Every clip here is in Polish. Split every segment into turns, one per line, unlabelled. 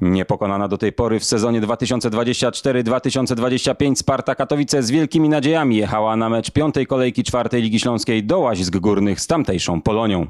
Niepokonana do tej pory w sezonie 2024-2025 Sparta Katowice z wielkimi nadziejami jechała na mecz piątej kolejki czwartej Ligi Śląskiej do Łazisk Górnych z tamtejszą Polonią.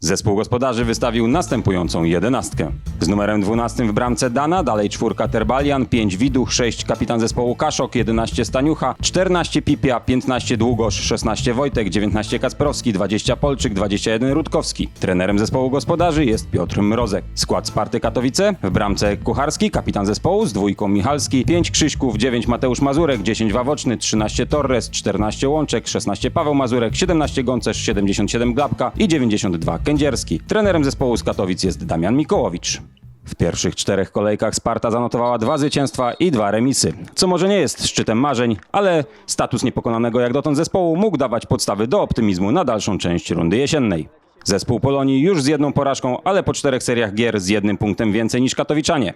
Zespół gospodarzy wystawił następującą jedenastkę. Z numerem 12 w bramce Dana, dalej czwórka Terbalian, 5 Widuch, 6 kapitan zespołu Kaszok, 11 Staniucha, 14 Pipia, 15 Długosz, 16 Wojtek, 19 Kasprowski, 20 Polczyk, 21 Rutkowski. Trenerem zespołu gospodarzy jest Piotr Mrozek. Skład Sparty Katowice w bramce Kucharski, kapitan zespołu z dwójką Michalski, 5 Krzyśków, 9 Mateusz Mazurek, 10 Wawoczny, 13 Torres, 14 Łączek, 16 Paweł Mazurek, 17 Gącerz, 77 Glapka i 92 Kędzierski. Trenerem zespołu z Katowic jest Damian Mikołowicz. W pierwszych czterech kolejkach Sparta zanotowała dwa zwycięstwa i dwa remisy, co może nie jest szczytem marzeń, ale status niepokonanego jak dotąd zespołu mógł dawać podstawy do optymizmu na dalszą część rundy jesiennej. Zespół Polonii już z jedną porażką, ale po czterech seriach gier z jednym punktem więcej niż Katowiczanie.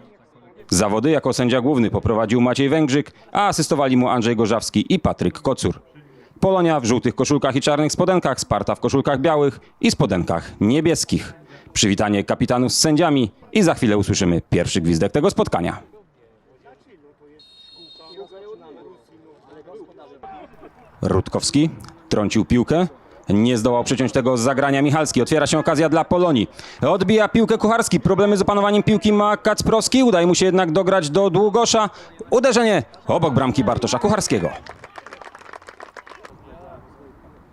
Zawody jako sędzia główny poprowadził Maciej Węgrzyk, a asystowali mu Andrzej Gorzawski i Patryk Kocur. Polonia w żółtych koszulkach i czarnych spodenkach, Sparta w koszulkach białych i spodenkach niebieskich. Przywitanie kapitanów z sędziami i za chwilę usłyszymy pierwszy gwizdek tego spotkania. Rutkowski trącił piłkę. Nie zdołał przeciąć tego z zagrania Michalski. Otwiera się okazja dla Polonii. Odbija piłkę Kucharski. Problemy z opanowaniem piłki ma Kacprowski. Udaje mu się jednak dograć do Długosza. Uderzenie obok bramki Bartosza Kucharskiego.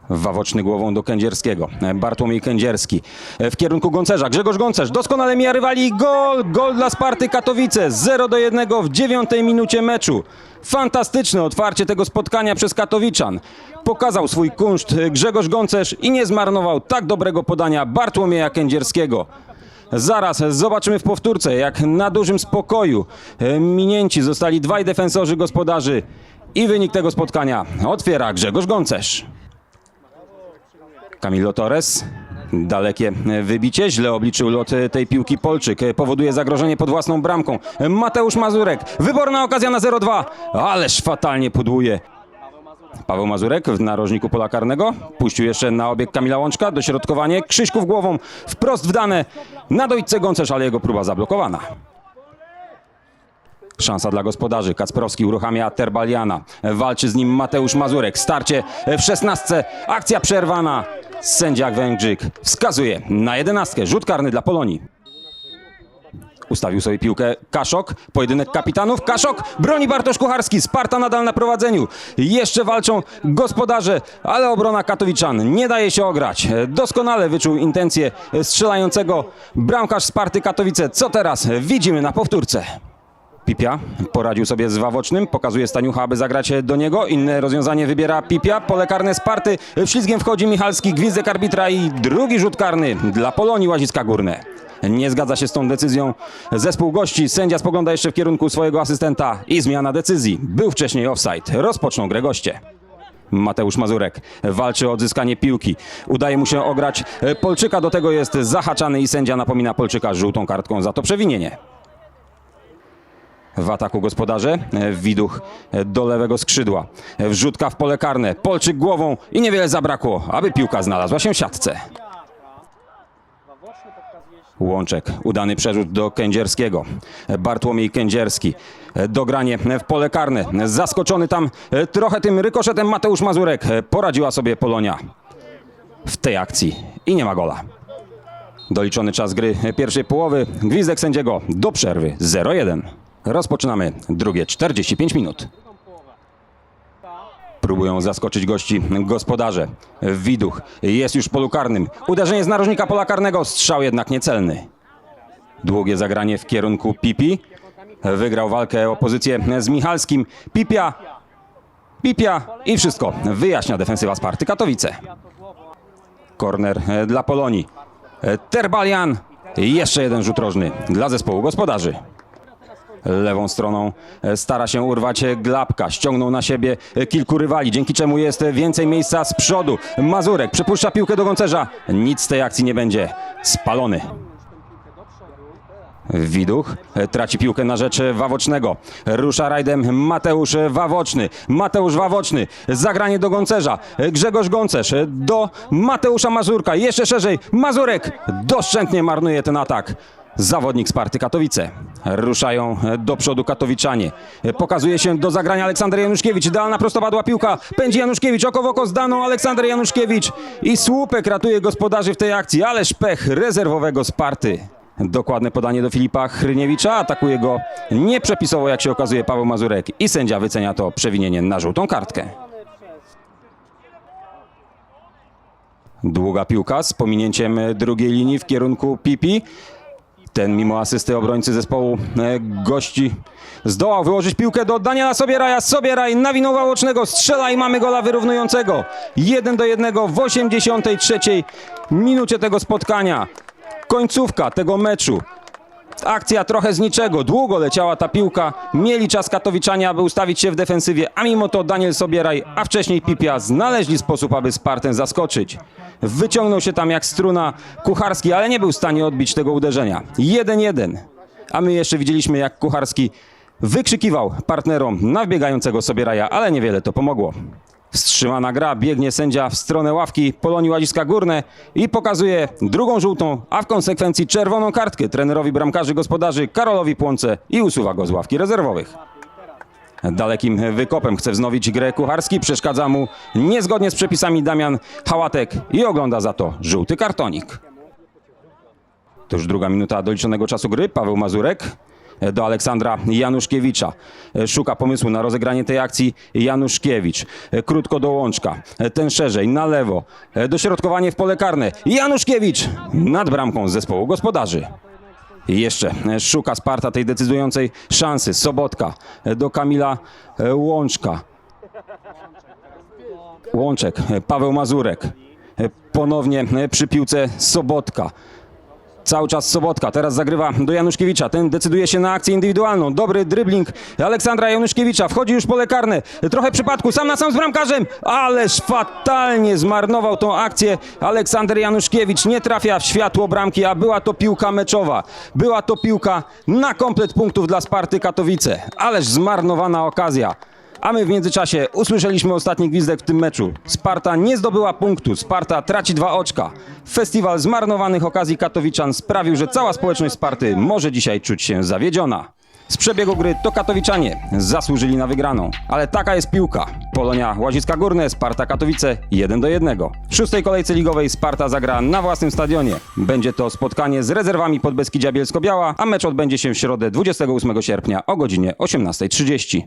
Wawoczny głową do Kędzierskiego. Bartłomiej Kędzierski w kierunku Gącerza. Grzegorz Gącerz doskonale mija rywali. Gol! Gol dla Sparty Katowice. 0 do 1 w dziewiątej minucie meczu. Fantastyczne otwarcie tego spotkania przez Katowiczan. Pokazał swój kunszt Grzegorz Gącerz i nie zmarnował tak dobrego podania Bartłomieja Kędzierskiego. Zaraz zobaczymy w powtórce, jak na dużym spokoju minięci zostali dwaj defensorzy gospodarzy i wynik tego spotkania otwiera Grzegorz Gącerz. Camilo Torres. Dalekie wybicie, źle obliczył lot tej piłki Polczyk. Powoduje zagrożenie pod własną bramką. Mateusz Mazurek. Wyborna okazja na 0-2. Ależ fatalnie pudłuje. Paweł Mazurek w narożniku pola karnego. Puścił jeszcze na obieg Kamila Łączka. Dośrodkowanie. Krzyśków głową. Wprost w dane. Na dojce Gącerz, ale jego próba zablokowana. Szansa dla gospodarzy. Kacprowski uruchamia Terbaliana. Walczy z nim Mateusz Mazurek. Starcie w szesnastce. Akcja przerwana. Sędzia Węgrzyk wskazuje na jedenastkę. Rzut karny dla Polonii. Ustawił sobie piłkę Kaszok. Pojedynek kapitanów. Kaszok broni Bartosz Kucharski. Sparta nadal na prowadzeniu. Jeszcze walczą gospodarze, ale obrona Katowiczan nie daje się ograć. Doskonale wyczuł intencje strzelającego bramkarz Sparty Katowice. Co teraz? Widzimy na powtórce. Pipia poradził sobie z Wawocznym, pokazuje Staniucha, aby zagrać do niego. Inne rozwiązanie wybiera Pipia. Pole karne Sparty. Ślizgiem wchodzi Michalski, gwizdek arbitra i drugi rzut karny dla Polonii Łaziska Górne. Nie zgadza się z tą decyzją zespół gości. Sędzia spogląda jeszcze w kierunku swojego asystenta i zmiana decyzji. Był wcześniej offside. Rozpoczną grę goście. Mateusz Mazurek walczy o odzyskanie piłki. Udaje mu się ograć Polczyka. Do tego jest zahaczany i sędzia napomina Polczyka żółtą kartką za to przewinienie. W ataku gospodarze e, Widuch e, do lewego skrzydła. E, Wrzutka w pole karne. Polczyk głową i niewiele zabrakło, aby piłka znalazła się w siatce. Łączek, udany przerzut do Kędzierskiego. Bartłomiej Kędzierski. Dogranie w pole karne. Zaskoczony tam trochę tym rykoszetem Mateusz Mazurek. Poradziła sobie Polonia w tej akcji i nie ma gola. Doliczony czas gry pierwszej połowy. Gwizdek sędziego do przerwy 0-1. Rozpoczynamy drugie 45 minut. Próbują zaskoczyć gości gospodarze. Widuch jest już w polu karnym. Uderzenie z narożnika pola karnego, strzał jednak niecelny. Długie zagranie w kierunku Pipi. Wygrał walkę o pozycję z Michalskim. Pipia, Pipia i wszystko. Wyjaśnia defensywa Sparty Katowice. Korner dla Polonii. Terbalian. Jeszcze jeden rzut rożny dla zespołu gospodarzy. Lewą stroną e, stara się urwać Glapka. Ściągnął na siebie kilku rywali, dzięki czemu jest więcej miejsca z przodu. Mazurek przypuszcza piłkę do Gącerza. Nic z tej akcji nie będzie. Spalony. Widuch traci piłkę na rzecz Wawocznego. Rusza rajdem Mateusz Wawoczny. Mateusz Wawoczny. Zagranie do Gącerza. E, Grzegorz Gącerz e, do Mateusza Mazurka. Jeszcze szerzej. Mazurek doszczętnie marnuje ten atak. Zawodnik Sparty Katowice. Ruszają do przodu katowiczanie. Pokazuje się do zagrania Aleksander Januszkiewicz. Idealna prostopadła piłka. Pędzi Januszkiewicz. Oko w oko z Daną Aleksander Januszkiewicz. I słupek ratuje gospodarzy w tej akcji. Ależ pech rezerwowego Sparty. Dokładne podanie do Filipa Chryniewicza. Atakuje go nieprzepisowo, jak się okazuje, Paweł Mazurek. I sędzia wycenia to przewinienie na żółtą kartkę. Długa piłka z pominięciem drugiej linii w kierunku Pipi. Ten mimo asysty obrońcy zespołu e, gości zdołał wyłożyć piłkę do Daniela Sobieraja. Sobieraj nawinował ocznego, strzela i mamy gola wyrównującego. 1 do 1 w 83 minucie tego spotkania. Końcówka tego meczu. Akcja trochę z niczego, długo leciała ta piłka, mieli czas katowiczanie, aby ustawić się w defensywie, a mimo to Daniel Sobieraj, a wcześniej Pipia znaleźli sposób, aby Spartę zaskoczyć. Wyciągnął się tam jak struna Kucharski, ale nie był w stanie odbić tego uderzenia. 1-1. A my jeszcze widzieliśmy, jak Kucharski wykrzykiwał partnerom na wbiegającego Sobieraja, ale niewiele to pomogło. Wstrzymana gra, biegnie sędzia w stronę ławki Polonii Łaziska Górne i pokazuje drugą żółtą, a w konsekwencji czerwoną kartkę trenerowi bramkarzy gospodarzy Karolowi Płonce i usuwa go z ławki rezerwowych. Dalekim wykopem chce wznowić grę Kucharski, przeszkadza mu niezgodnie z przepisami Damian Hałatek i ogląda za to żółty kartonik. To już druga minuta doliczonego czasu gry. Paweł Mazurek do Aleksandra Januszkiewicza. Szuka pomysłu na rozegranie tej akcji Januszkiewicz. Krótko do Łączka. Ten szerzej, na lewo. Dośrodkowanie w pole karne. Januszkiewicz nad bramką zespołu gospodarzy. Jeszcze szuka Sparta tej decydującej szansy. Sobotka do Kamila Łączka. Łączek, Paweł Mazurek. Ponownie przy piłce Sobotka. Cały czas Sobotka, teraz zagrywa do Januszkiewicza. Ten decyduje się na akcję indywidualną. Dobry dribbling Aleksandra Januszkiewicza. Wchodzi już pole karne. Trochę przypadku, sam na sam z bramkarzem. Ależ fatalnie zmarnował tą akcję. Aleksander Januszkiewicz nie trafia w światło bramki, a była to piłka meczowa. Była to piłka na komplet punktów dla Sparty Katowice. Ależ zmarnowana okazja. A my w międzyczasie usłyszeliśmy ostatni gwizdek w tym meczu. Sparta nie zdobyła punktu, Sparta traci dwa oczka. Festiwal zmarnowanych okazji katowiczan sprawił, że cała społeczność Sparty może dzisiaj czuć się zawiedziona. Z przebiegu gry to katowiczanie zasłużyli na wygraną, ale taka jest piłka. Polonia Łaziska Górne, Sparta Katowice 1 do 1. W szóstej kolejce ligowej Sparta zagra na własnym stadionie. Będzie to spotkanie z rezerwami Podbeskidzia Bielsko-Biała, a mecz odbędzie się w środę 28 sierpnia o godzinie 18.30.